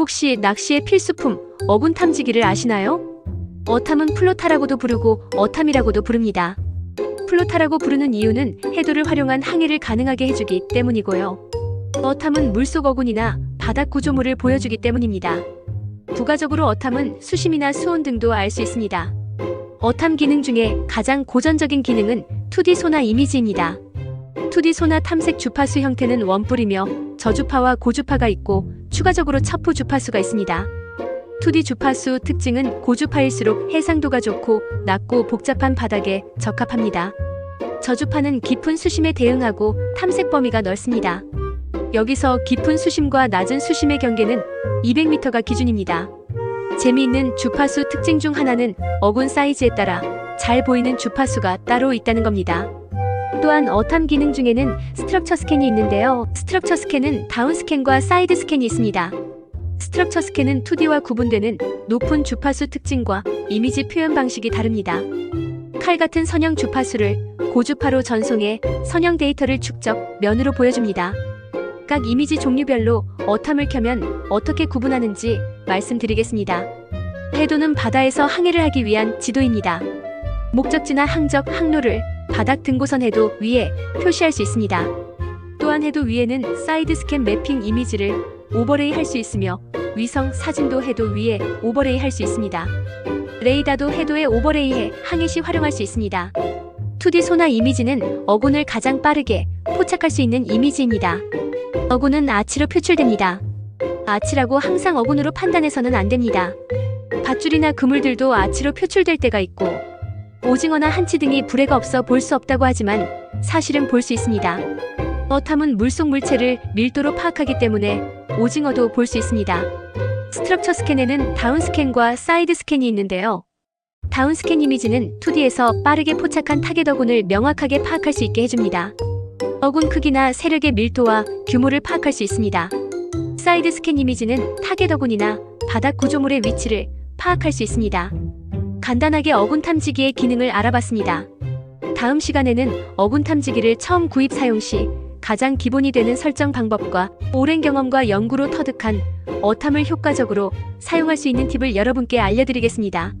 혹시 낚시의 필수품 어군 탐지기를 아시나요? 어탐은 플로타라고도 부르고 어탐이라고도 부릅니다. 플로타라고 부르는 이유는 해도를 활용한 항해를 가능하게 해주기 때문이고요. 어탐은 물속 어군이나 바닥 구조물을 보여주기 때문입니다. 부가적으로 어탐은 수심이나 수온 등도 알 수 있습니다. 어탐 기능 중에 가장 고전적인 기능은 2D 소나 이미지입니다. 2D 소나 탐색 주파수 형태는 원뿔이며 저주파와 고주파가 있고 추가적으로 첩후 주파수가 있습니다. 2D 주파수 특징은 고주파일수록 해상도가 좋고 낮고 복잡한 바닥에 적합합니다. 저주파는 깊은 수심에 대응하고 탐색 범위가 넓습니다. 여기서 깊은 수심과 낮은 수심의 경계는 200m가 기준입니다. 재미있는 주파수 특징 중 하나는 어군 사이즈에 따라 잘 보이는 주파수가 따로 있다는 겁니다. 또한 어탐 기능 중에는 스트럭처 스캔이 있는데요. 스트럭처 스캔은 다운 스캔과 사이드 스캔이 있습니다. 스트럭처 스캔은 2D와 구분되는 높은 주파수 특징과 이미지 표현 방식이 다릅니다. 칼 같은 선형 주파수를 고주파로 전송해 선형 데이터를 축적, 면으로 보여줍니다. 각 이미지 종류별로 어탐을 켜면 어떻게 구분하는지 말씀드리겠습니다. 해도는 바다에서 항해를 하기 위한 지도입니다. 목적지나 항적, 항로를 바닥 등고선 해도 위에 표시할 수 있습니다. 또한 해도 위에는 사이드 스캔 매핑 이미지를 오버레이 할 수 있으며 위성 사진도 해도 위에 오버레이 할 수 있습니다. 레이더도 해도에 오버레이해 항해 시 활용할 수 있습니다. 2D 소나 이미지는 어군을 가장 빠르게 포착할 수 있는 이미지입니다. 어군은 아치로 표출됩니다. 아치라고 항상 어군으로 판단해서는 안 됩니다. 밧줄이나 그물들도 아치로 표출될 때가 있고 오징어나 한치 등이 불에가 없어 볼 수 없다고 하지만 사실은 볼 수 있습니다. 어탐은 물속 물체를 밀도로 파악하기 때문에 오징어도 볼 수 있습니다. 스트럭처 스캔에는 다운 스캔과 사이드 스캔이 있는데요. 다운 스캔 이미지는 2D에서 빠르게 포착한 타겟 어군을 명확하게 파악할 수 있게 해줍니다. 어군 크기나 세력의 밀도와 규모를 파악할 수 있습니다. 사이드 스캔 이미지는 타겟 어군이나 바닥 구조물의 위치를 파악할 수 있습니다. 간단하게 어군 탐지기의 기능을 알아봤습니다. 다음 시간에는 어군 탐지기를 처음 구입 사용 시 가장 기본이 되는 설정 방법과 오랜 경험과 연구로 터득한 어탐을 효과적으로 사용할 수 있는 팁을 여러분께 알려드리겠습니다.